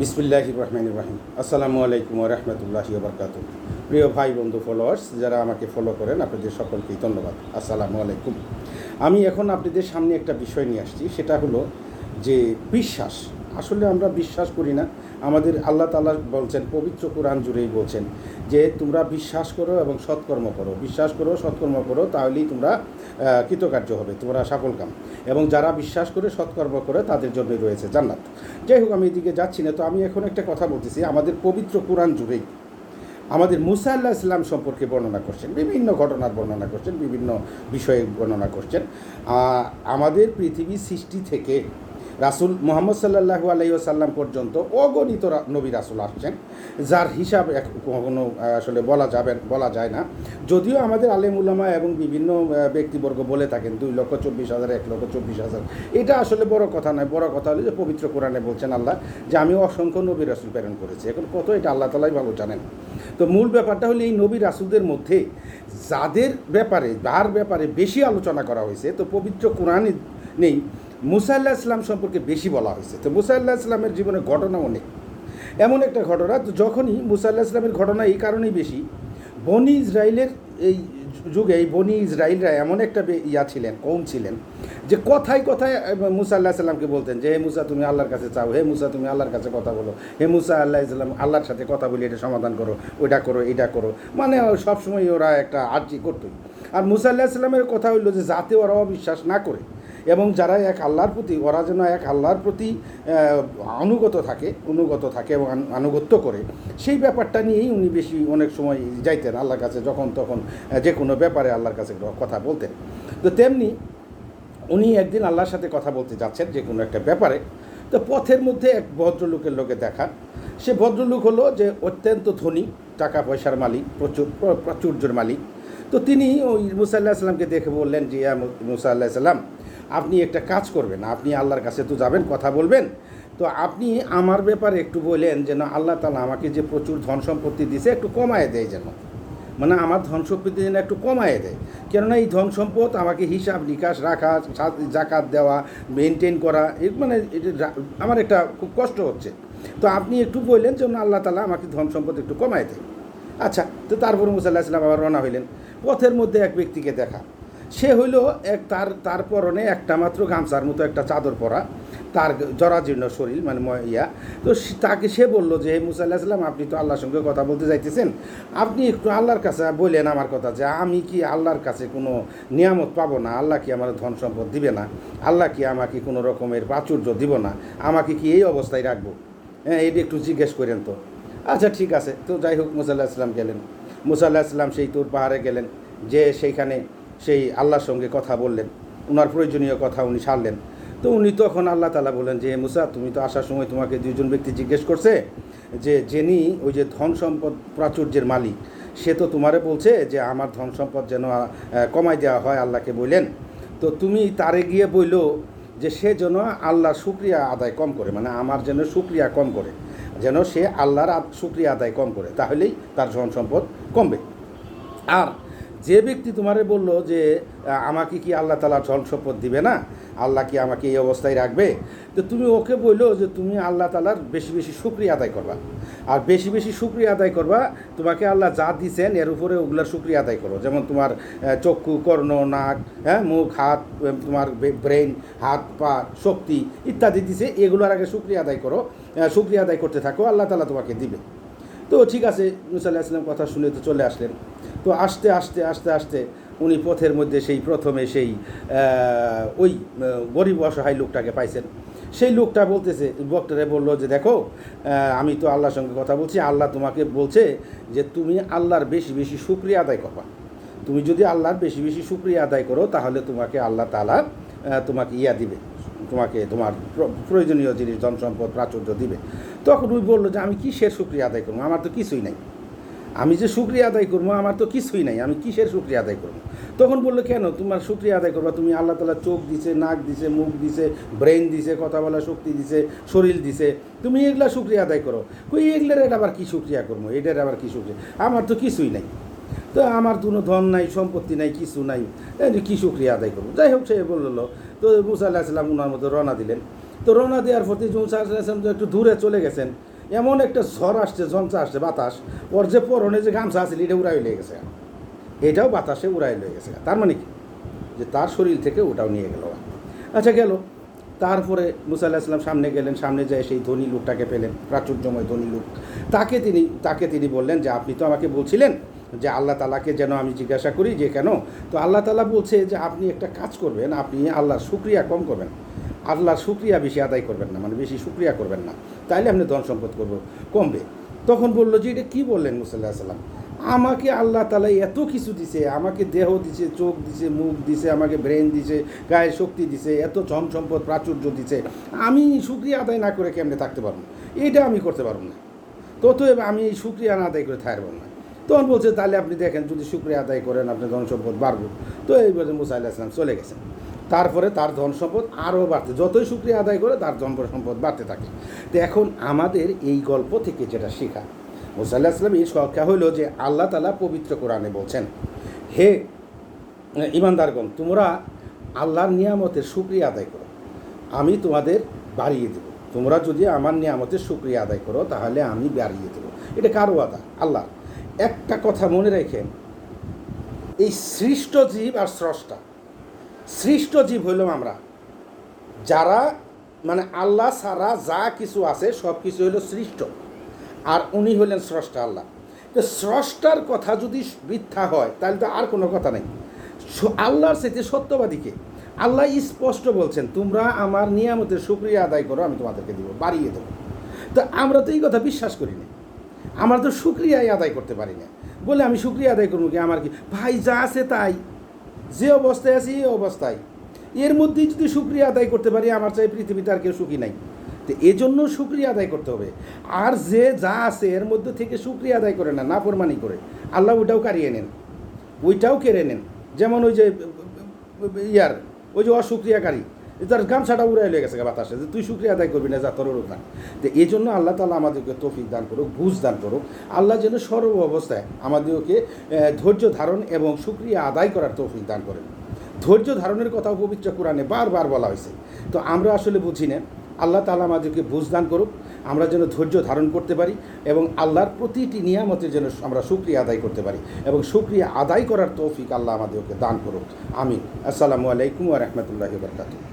বিসমিল্লাহ রহমান রাহিম। আসসালামু আলাইকুম রহমতুল্লাহ বরকাত প্রিয় ভাই, বন্ধু ফলোয়ার্স যারা আমাকে ফলো করেন, আপনাদের সকলকেই ধন্যবাদ। আসসালামু আলাইকুম। আমি এখন আপনাদের সামনে একটা বিষয় নিয়ে আসছি, সেটা হলো যে বিশ্বাস। আসলে আমরা বিশ্বাস করি না। আমাদের আল্লাহ তালা বলছেন, পবিত্র কোরআন জুড়েই বলছেন যে, তোমরা বিশ্বাস করো এবং সৎকর্ম করো। বিশ্বাস করো, সৎকর্ম করো, তাহলেই তোমরা কৃতকার্য হবে, তোমরা সফল কাম এবং যারা বিশ্বাস করে, সৎকর্ম করে, তাদের জন্যই রয়েছে জান্নাত। যাই হোক, আমি এদিকে যাচ্ছি না, তো আমি এখন একটা কথা বলতেছি। আমাদের পবিত্র কোরআন জুড়েই আমাদের মুসা আল্লাহ ইসলাম সম্পর্কে বর্ণনা করছেন, বিভিন্ন ঘটনার বর্ণনা করছেন, বিভিন্ন বিষয়ে বর্ণনা করছেন। আমাদের পৃথিবী সৃষ্টি থেকে রাসুল মোহাম্মদ সাল্লাহু আলাইসাল্লাম পর্যন্ত অগণিত নবী রাসুল আসছেন, যার হিসাব কখনো আসলে বলা যাবে বলা যায় না। যদিও আমাদের আলেম উলামা এবং বিভিন্ন ব্যক্তিবর্গ বলে থাকেন, দুই লক্ষ চব্বিশ হাজার, এক লক্ষ চব্বিশ হাজার। এটা আসলে বড় কথা নয়। বড় কথা হলো যে পবিত্র কোরআনে বলছেন আল্লাহ যে, আমি অসংখ্য নবী রাসুল প্রেরণ করেছি। এখন কত এটা আল্লাহ তালাই ভালো জানেন। তো মূল ব্যাপারটা হলো এই নবী রাসুলদের মধ্যে যাদের ব্যাপারে, যার ব্যাপারে বেশি আলোচনা করা হয়েছে, তো পবিত্র কোরআনে নেই। মুসা আল্লাহ ইসলাম সম্পর্কে বেশি বলা হয়েছে। তো মুসা আল্লাহ ইসলামের জীবনে ঘটনা অনেক। এমন একটা ঘটনা, তো যখনই মুসা আল্লাহ ইসলামের ঘটনা এই কারণেই বেশি, বনি ইসরায়েলের এই যুগে এই বনি ইসরায়েলরা এমন একটা ইয়া ছিলেন, কম ছিলেন, যে কথায় কথায় মুসা আল্লাহ সাল্লামকে বলতেন যে, হে মুসা, তুমি আল্লাহর কাছে চাও, হে মুসা, তুমি আল্লাহর কাছে কথা বলো, হে মুসা আল্লাহ ইসলাম, আল্লাহর সাথে কথা বলি এটা সমাধান করো, ওইটা করো এটা করো। মানে সবসময় ওরা একটা আর্জি করতোই। আর মুসা আল্লাহ ইসলামের কথা হইল যে যাতে ওরা অবিশ্বাস না করে এবং যারা এক আল্লাহর প্রতি ওরা যেন এক আল্লাহর প্রতি আহ, অনুগত থাকে অনুগত থাকে এবং আনু- আনুগত্য করে সেই ব্যাপারটা নিয়েই উনি বেশি অনেক সময় যাইতেন আল্লাহর কাছে যখন তখন যে কোনো ব্যাপারে আল্লাহর কাছে কথা বলতেন। তো তেমনি উনি একদিন আল্লাহর সাথে কথা বলতে যাচ্ছেন যে কোনো একটা ব্যাপারে। তো পথের মধ্যে এক ভদ্রলোকের লোকে দেখা। সে ভদ্রলোক হলো যে অত্যন্ত ধনী টাকা পয়সার মালিক প্রচুর প্র- প্রাচুর্যের মালিক। তো তিনি ওই মুসা আল্লাহ সাল্লামকে দেখে বললেন যে ইয়া মুসা আল্লাহ সাল্লাম আপনি একটা কাজ করবেন, আপনি আল্লাহর কাছে তো যাবেন, কথা বলবেন। তো আপনি আমার ব্যাপারে একটু বললেন যেন আল্লাহ তালা আমাকে যে প্রচুর ধন সম্পত্তি দিছে একটু কমায় দেয় যেন। মানে আমার ধন সম্পত্তি যেন একটু কমায় দেয়। কেননা এই ধন সম্পদ আমাকে হিসাব নিকাশ রাখা জাকাত দেওয়া মেনটেন করা মানে আমার একটা খুব কষ্ট হচ্ছে। তো আপনি একটু বললেন যেন আল্লাহ তালা আমাকে ধন সম্পদ একটু কমায় দেয়। আচ্ছা তো তারপর মুসাল্লাহ ইসলাম আবার রওনা হইলেন। পথের মধ্যে এক ব্যক্তিকে দেখা। সে হইল এক তার তার পরনে একটা মাত্র গামছার মতো একটা চাদর পরা। তার জরাজীর্ণ শরীর মানে ইয়া। তো তাকে সে বলল যে, হে মুসাল্লাহ সাল্লাম আপনি তো আল্লাহর সঙ্গে কথা বলতে যাইতেছেন। আপনি একটু আল্লাহর কাছে বললেন আমার কথা যে, আমি কি আল্লাহর কাছে কোনো নিয়ামত পাবো না? আল্লাহ কি আমার ধন সম্পদ দিবে না? আল্লাহ কি আমাকে কোনো রকমের প্রাচুর্য দিব না? আমাকে কি এই অবস্থায় রাখব? হ্যাঁ এটা একটু জিজ্ঞেস করেন তো। আচ্ছা ঠিক আছে। তো যাই হোক মুসাল্লাহ ইসলাম গেলেন। মুসাল্লাহ ইসলাম সেই তোর পাহাড়ে গেলেন। যে সেইখানে সেই আল্লাহর সঙ্গে কথা বললেন। ওনার প্রয়োজনীয় কথা উনি সারলেন। তো উনি তখন আল্লাহ তালা বললেন যে, মুসা, তুমি তো আসার সময় তোমাকে দুজন ব্যক্তি জিজ্ঞেস করছে যে যিনি ওই যে ধন সম্পদ প্রাচুর্যের মালিক, সে তো তোমারে বলছে যে, আমার ধন সম্পদ যেন কমাই দেওয়া হয় আল্লাহকে বললেন। তো তুমি তারে গিয়ে বইলো যে, সে যেন আল্লাহর শুক্রিয়া আদায় কম করে মানে আমার যেন শুক্রিয়া কম করে, যেন সে আল্লাহর শুক্রিয়া আদায় কম করে, তাহলেই তার ধন সম্পদ কমবে। আর যে ব্যক্তি তোমারে বলল যে আমাকে কি আল্লাহ তালা ধন সম্পদ দিবে না? আল্লাহ কি আমাকে এই অবস্থায় রাখবে? তো তুমি ওকে বলল যে তুমি আল্লাহ তালার বেশি বেশি শুক্রিয়া আদায় করবা। আর বেশি বেশি শুক্রিয়া আদায় করবা তোমাকে আল্লাহ যা দিছেন এর উপরে ওগুলার শুক্রিয়া আদায় করো। যেমন তোমার চক্ষু কর্ণ নাক হ্যাঁ মুখ হাত তোমার ব্রেন হাত পা শক্তি ইত্যাদি দিছে এগুলোর আগে শুক্রিয়া আদায় করো। আহ, শুক্রিয়া আদায় করতে থাকো আল্লাহ তালা তোমাকে দিবে। তো ঠিক আছে, মুসা ইসলাম কথা শুনে তো চলে আসলেন। তো আসতে আসতে আসতে আসতে উনি পথের মধ্যে সেই প্রথমে সেই ওই গরিব অসহায় লোকটাকে পাইছেন। সেই লোকটা বলতেছে, বক্তারে বলল যে, দেখো আমি তো আল্লাহর সঙ্গে কথা বলছি, আল্লাহ তোমাকে বলছে যে, তুমি আল্লাহর বেশি বেশি শুক্রিয়া আদায় করবা। তুমি যদি আল্লাহর বেশি বেশি শুক্রিয়া আদায় করো, তাহলে তোমাকে আল্লাহ তালা তোমাকে ইয়া দিবে। তোমাকে, তোমার প্র- প্রয়োজনীয় জিনিস ধন সম্পদ প্রাচুর্য দিবে। তখন ওই বলল যে, আমি কিসের শুক্রিয়া আদায় করব? আমার তো কিছুই নাই। আমি যে শুক্রিয়া আদায় করব, আমার তো কিছুই নাই। আমি কিসের শুক্রিয়া আদায় করব? তখন বলল, কেন? তোমার শুক্রিয়া আদায় করবা? তুমি আল্লাহ তালা চোখ দিছে, নাক দিছে, মুখ দিছে ব্রেন দিছে, কথা বলার শক্তি দিছে, শরীর দিছে। তুমি এগুলা শুক্রিয়া আদায় করো। কই, এগুলার এটা আবার কী শুক্রিয়া করব? এটার আবার কী শুক্রিয়া? আমার তো কিছুই নাই। তো আমার কোনো ধন নাই, সম্পত্তি নাই, কিছু নাই। কী শুক্রিয়া আদায় করব? যাই হোক, সে বলল তো মুসা আল্লাহ সাল্লাম ওনার মতো রওনা দিলেন। তো রওনা দেওয়ার প্রতি মুসা আলাইসালাম তো একটু দূরে চলে গেছেন, এমন একটা ঝড় আসছে ঝঞ্চা আসছে, বাতাস। ওর যে পরনে যে গামছা আছে, এটা উড়াই লেগে গেছে। এটাও বাতাসে উড়াই লেগে গেছে। তার মানে কি? যে তার শরীর থেকে ওটাও নিয়ে গেল। আচ্ছা গেল। তারপরে মুসা আল্লাহ ইসলাম সামনে গেলেন, সামনে যায় সেই ধনী লোকটাকে পেলেন, প্রাচুর্যময় ধনী লোক। তাকে তিনি তাকে তিনি বললেন যে, আপনি তো আমাকে বলছিলেন যে আল্লাহ তালাকে যেন আমি জিজ্ঞাসা করি যে কেন? তো আল্লাহ তালা বলছে যে আপনি একটা কাজ করবেন, আপনি আল্লাহর শুক্রিয়া কম করবেন। আল্লাহর শুক্রিয়া বেশি আদায় করবেন না মানে বেশি শুক্রিয়া করবেন না। তাইলে আপনি ধন সম্পদ করব, কমবে। তখন বলল যে এটা কী বললেন মুসাল্লাহ সাল্লাম আমাকে আল্লাহ তালা এত কিছু দিছে, আমাকে দেহ দিছে, চোখ দিছে, মুখ দিছে, আমাকে ব্রেন দিছে গায়ের শক্তি দিছে, এত ধন সম্পদ, প্রাচুর্য দিছে। আমি শুক্রিয়া আদায় না করে কেমনে থাকতে পারব? এটা আমি করতে পারব না। তো তো আমি এই শুক্রিয়া না আদায় করে থাকব না। তখন বলছে, তাহলে আপনি দেখেন, যদি শুক্রিয়া আদায় করেন, আপনি ধন সম্পদ বাড়বো তো এই বলে মুসা আল্লাহ ইসলাম চলে গেছেন। তারপরে তার ধন সম্পদ আরও বাড়তে, যতই শুক্রিয়া আদায় করে, তার ধন সম্পদ বাড়তে থাকে। তো এখন আমাদের এই গল্প থেকে যেটা শেখা মুসা আল্লাহ ইসলাম এই সংখ্যা হইল যে আল্লাহ তালা পবিত্র কোরআনে বলছেন, হে ইমানদারগণ তোমরা আল্লাহর নিয়ামতের শুক্রিয়া আদায় করো। আমি তোমাদের বাড়িয়ে দেবো। তোমরা যদি আমার নিয়ামতের শুক্রিয়া আদায় করো, তাহলে আমি বাড়িয়ে দেবো। এটা কারও আদা আল্লাহ একটা কথা মনে রেখেন এই সৃষ্ট জীব আর স্রষ্টা। সৃষ্ট জীব হইলাম আমরা। যারা মানে আল্লাহ ছাড়া যা কিছু আছে, সব কিছু হইল সৃষ্ট। আর উনি হলেন স্রষ্টা আল্লাহ। তো স্রষ্টার কথা যদি মিথ্যা হয়, তাহলে তো আর কোনো কথা নেই। আল্লাহর সাথে সত্যবাদীকে আল্লাহ স্পষ্ট বলছেন, তোমরা আমার নিয়ামতের শুক্রিয়া আদায় করো, আমি তোমাদেরকে দিব, বাড়িয়ে দেবো। তো আমরা তো এই কথা বিশ্বাস করি না আমরা তো শুক্রিয়াই আদায় করতে পারি না। বলে আমি শুক্রিয়া আদায় করব কি? আমার কি? ভাই, যা আছে তাই। যে অবস্থায় আছি, এই অবস্থায়। এর মধ্যেই যদি শুক্রিয়া আদায় করতে পারি, আমার চাই পৃথিবীতে আর কেউ সুখী নাই। তো এজন্য শুক্রিয়া আদায় করতে হবে। আর যে যা আছে, এর মধ্যে থেকে শুক্রিয়া আদায় করে না, নাফরমানি করে। আল্লাহ ওইটাও কারিয়ে নেন। ওইটাও কেড়ে নেন। যেমন ওই যে, ইয়ার, ওই যে অশুক্রিয়াকারী। তার গামছাটা উড়াই লেগে গেছে বাতাসে, যে তুই শুক্রিয়া আদায় করবি না যা তোর ওখান তো এই জন্য আল্লাহ তালা আমাদেরকে তৌফিক দান করুক, বুঝ দান করুক। আল্লাহ যেন সর্ব অবস্থায় আমাদেরকে ধৈর্য ধারণ এবং শুক্রিয়া আদায় করার তৌফিক দান করেন। ধৈর্য ধারণের কথাও পবিত্র কোরআনে বারবার বলা হয়েছে। তো আমরা আসলে বুঝি না, আল্লাহ তালা আমাদেরকে বুঝ দান করুক, আমরা যেন ধৈর্য ধারণ করতে পারি এবং আল্লাহর প্রতিটি নিয়ামতের যেন আমরা শুক্রিয়া আদায় করতে পারি এবং শুক্রিয়া আদায় করার তৌফিক আল্লাহ আমাদেরকে দান করুক। আমিন। আসসালামু আলাইকুম ওয়া রাহমাতুল্লাহি ওয়া বারাকাতুহু।